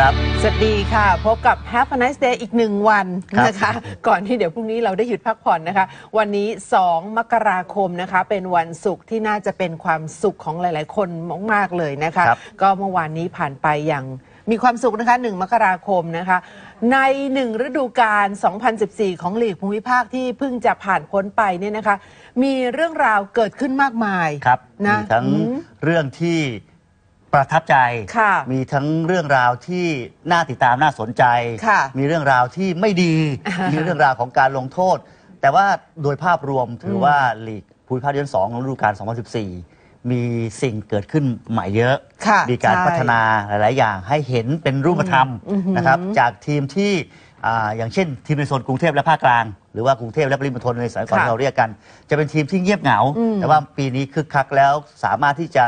ครับ สวัสดีค่ะ พบกับ Have a nice day อีกหนึ่งวันครับนะคะ ก่อนที่เดี๋ยวพรุ่งนี้เราได้หยุดพักผ่อนนะคะ วันนี้ 2 มกราคมนะคะ เป็นวันศุกร์ที่น่าจะเป็นความสุขของหลาย ๆ คนมาก ๆ เลยนะคะครับก็เมื่อวานนี้ผ่านไปอย่างมีความสุขนะคะ 1 มกราคมนะคะ ใน 1 ฤดูกาล 2014 ของลีกภูมิภาคที่เพิ่งจะผ่านพ้นไปเนี่ยนะคะ มีเรื่องราวเกิดขึ้นมากมายครับนะมีทั้งอืมเรื่องที่ ประทับใจ ค่ะมีทั้งเรื่องราวที่น่าติดตามน่าสนใจ ค่ะมีเรื่องราวที่ไม่ดี มีเรื่องราวของการลงโทษ แต่ว่าโดยภาพรวมถือว่าลีกภูมิภาคเดือนสองของฤดูกาล2014 มีสิ่งเกิดขึ้นใหม่เยอะ ค่ะมีการใช่ พัฒนาหลาย ๆ อย่างให้เห็นเป็นรูปธรรมอืมอืมนะครับ จากทีมที่อ่าอย่างเช่น ทีมในโซนกรุงเทพและภาคกลาง หรือว่ากรุงเทพและปริมณฑลในสมัยก่อนค่ะที่เราเรียกกัน จะเป็นทีมที่เงียบเหงาอืมแต่ว่าปีนี้คึกคักแล้วสามารถที่จะ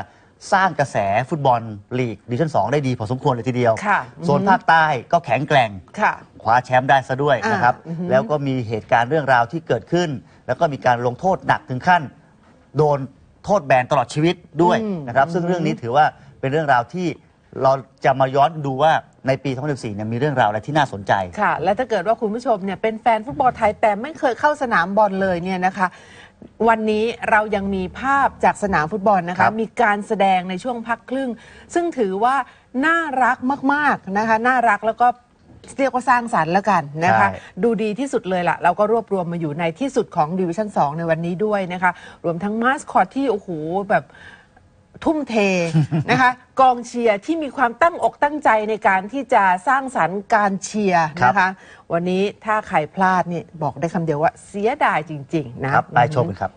สร้างกระแสฟุตบอลลีกดิวิชั่น2ได้ดีพอสมควรเลยทีเดียว ค่ะโซนภาคใต้ก็แข็งแกร่ง ค่ะ คว้าแชมป์ได้ซะด้วยอ่านนะครับอือฮึแล้วก็มีเหตุการณ์เรื่องราวที่เกิดขึ้น แล้วก็มีการลงโทษหนักถึงขั้น โดนโทษแบนตลอดชีวิตด้วยอืมนะครับ ซึ่งเรื่องนี้ถือว่าเป็นเรื่องราวที่เราจะมาย้อนดูว่าในปี 2014เนี่ยมีเรื่องราวอะไรที่น่าสนใจ ค่ะ และถ้าเกิดว่าคุณผู้ชมเนี่ยเป็นแฟนฟุตบอลไทยแต่ไม่เคยเข้าสนามบอลเลยเนี่ยนะคะ วันนี้เรายังมีภาพจากสนามฟุตบอลนะครัคะ บมีการแสดงในช่วงพักครึ่ง ซึ่งถือว่าน่ารักมากๆนะคะ น่ารักแล้วก็เรียกว่าสร้างสรรค์แล้วกันนะคะ ใช่ ดูดีที่สุดเลยล่ะ เราก็รวบรวมมาอยู่ในที่สุดของดิวิชั่น2ในวันนี้ด้วยนะคะ รวมทั้งมาสคอตที่ โอ้โห แบบ ทุ่มเทนะคะ กองเชียร์ที่มีความตั้งอกตั้งใจในการที่จะสร้างสรรค์การเชียร์นะคะ วันนี้ถ้าใครพลาดนี่บอกได้คำเดียวว่าเสียดายจริง ๆ นะครับไปชมกันครับ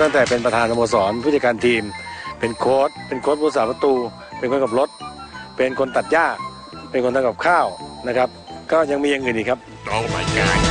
ตั้งแต่เป็นประธานสโมสรผู้จัดการทีม เป็นโค้ชเป็นโค้ชผู้สาประตู เป็นคนขับรถ เป็นคนตัดหญ้า เป็นคนทำกับข้าวนะครับ ก็ยังมีอย่างอื่นอีกครับ Oh my god.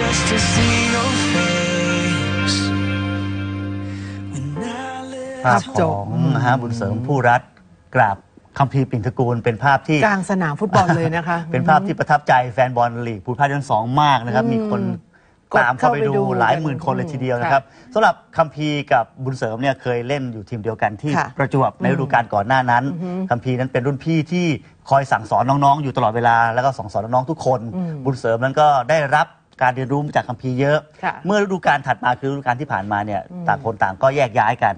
Just to see your face when I live ภาพของนะฮะบุญเสริมผู้รัฐกราบคัมภีร์ปิ่นตระกูลเป็นภาพที่กลางสนามฟุตบอลเลยนะคะ เป็นภาพที่ประทับใจแฟนบอลลีกภูมิภาคที่สองมากนะครับ มีคนกดตามเข้าไปเข้าไปดูดูหลายหมื่นคนเลยทีเดียวนะครับสำหรับคัมภีร์กับบุญเสริมเนี่ยเคยเล่นอยู่ทีมเดียวกันที่ค่ะประจวบในฤดูกาลก่อนหน้านั้นคัมภีร์นั้นเป็นรุ่นพี่ที่คอยสั่งสอนน้องๆ อยู่ตลอดเวลาแล้วก็สั่งสอนน้องๆทุกคน บุญเสริมนั้นก็ได้รับ การเรียนรู้มาจากคัมภีร์เยอะ ค่ะ เมื่อฤดูกาลถัดมาคือฤดูกาลที่ผ่านมาเนี่ยต่างคนต่างก็แยกย้ายกัน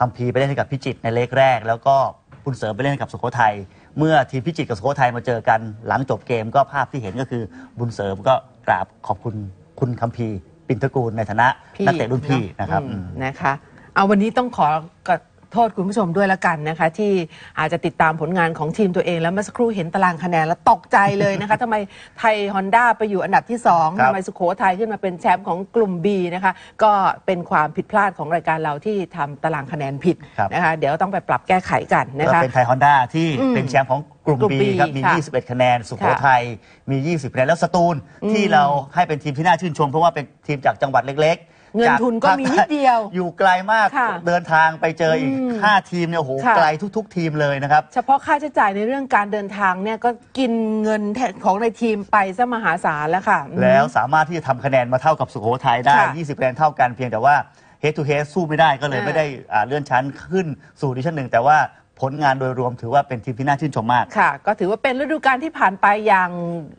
คัมภีร์ไปเล่นให้กับพิจิตรในเล็กแรก แล้วก็บุญเสริมไปเล่นให้กับสุโขทัยเมื่อทีมพิจิตรกับสุโขทัยมาเจอกันหลังจบเกมก็ภาพที่เห็นก็คือบุญเสริมก็กราบขอบคุณคุณคัมภีร์ปินตระกูลในฐานะพี่นักเตะรุ่นพี่เอนะครับอืมอืม นะคะ เอาวันนี้ต้องขอก โทษคุณผู้ชมด้วยละกันนะคะ ที่อาจจะติดตามผลงานของทีมตัวเองแล้วเมื่อสักครู่เห็นตารางคะแนนแล้วตกใจเลยนะคะ ทำไมไทยฮอนด้าไปอยู่อันดับที่2ครับ ทำไมสุโขทัยขึ้นมาเป็นแชมป์ของกลุ่ม B นะคะ ก็เป็นความผิดพลาดของรายการเราที่ทำตารางคะแนนผิดครับนะคะ เดี๋ยวต้องไปปรับแก้ไขกันนะก็คะ เป็นไทยฮอนด้าที่อืมเป็นแชมป์ของกลุ่ม กลุ่ม B B ครับ มี ค่ะ21 คะแนน สุโขทัยมี 20 คะแนน แล้วสตูล ที่เราให้เป็นทีมที่น่าชื่นชม เพราะว่าเป็นทีมจากจังหวัดเล็กๆ เงินจากทุนก็มีนิดเดียว อยู่ไกลมากค่ะเดินทางไปเจออีก อืม5 ทีมเนี่ยโอ้โหค่ะ ไกลทุก ๆ ทีมเลยนะครับ เฉพาะค่าใช้จ่ายในเรื่องการเดินทางเนี่ยก็กินเงินของในทีมไปซะมหาศาลแล้วค่ะอืมแล้วสามารถที่จะทำคะแนนมาเท่ากับสุโขทัยได้ ค่ะ20คะแนนเท่ากันเพียงแต่ว่า head to head สู้ไม่ได้ก็เลยอ่าไม่ได้อ่าเลื่อนชั้นขึ้นสู่ดิวิชั่นหนึ่งแต่ว่าผลงานโดยรวมถือว่าเป็นทีมที่น่าชื่นชมมาก ค่ะ ก็ถือว่าเป็นฤดูกาลที่ผ่านไปอย่าง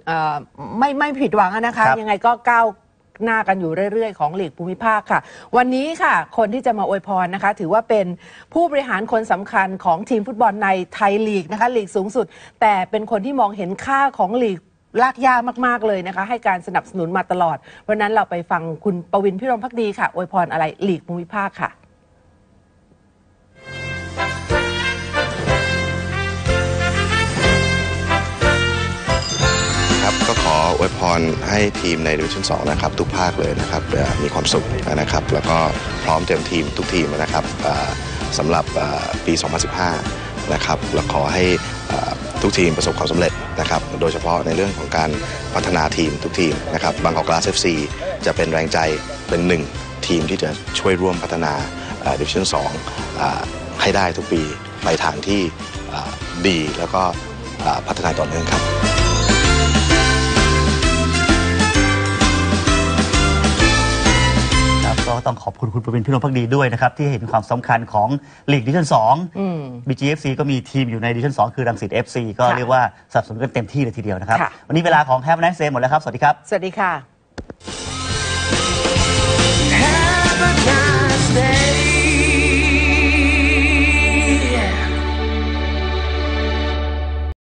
เอ่อไม่ไม่ผิดหวังอะนะคะ ครับยังไงก็ก้าว หน้ากันอยู่เรื่อย ๆ ของหลีกภูมิภาคค่ะ วันนี้ค่ะ คนที่จะมาอวยพรนะคะ ถือว่าเป็นผู้บริหารคนสำคัญของทีมฟุตบอลในไทยลีกนะคะลีกสูงสุด แต่เป็นคนที่มองเห็นค่าของลีกลากยามาก ๆ เลยนะคะ ให้การสนับสนุนมาตลอด เพราะฉะนั้นเราไปฟังคุณประวินพิรมพักดีค่ะอวยพรอะไรหลีกภูมิภาคค่ะ ออวยพรให้ทีมในดิวิชั่น2นะครับทุกภาคเลยนะครับมีความสุขนะครับ แล้วก็พร้อมเต็มทีมทุกทีมนะครับสำหรับปี 2015 นะครับและขอให้ทุกทีมประสบความสำเร็จนะครับ โดยเฉพาะในเรื่องของการพัฒนาทีมทุกทีมนะครับบางกอกกลาสเอฟซีจะเป็นแรงใจเป็นหนึ่งทีมที่จะช่วยร่วมพัฒนาดิวิชั่น2 ให้ได้ทุกปีไปทางที่ดีแล้วก็พัฒนาต่อเนื่องครับ ก็ต้องขอบคุณคุณประวินพิรมพักดีด้วยนะครับ ที่เห็นความสำคัญของลีกดิวิชั่นอืม2 BGFC ก็มีทีมอยู่ในดิวิชั่น2คือรังสิต FC ก็ค่ะเรียกว่าสนับสนุนกันเต็มที่เลยทีเดียวนะครับค่ะวันนี้เวลาของแฮปปี้ไนท์เซหมดแล้วครับ สวัสดีครับ สวัสดีค่ะ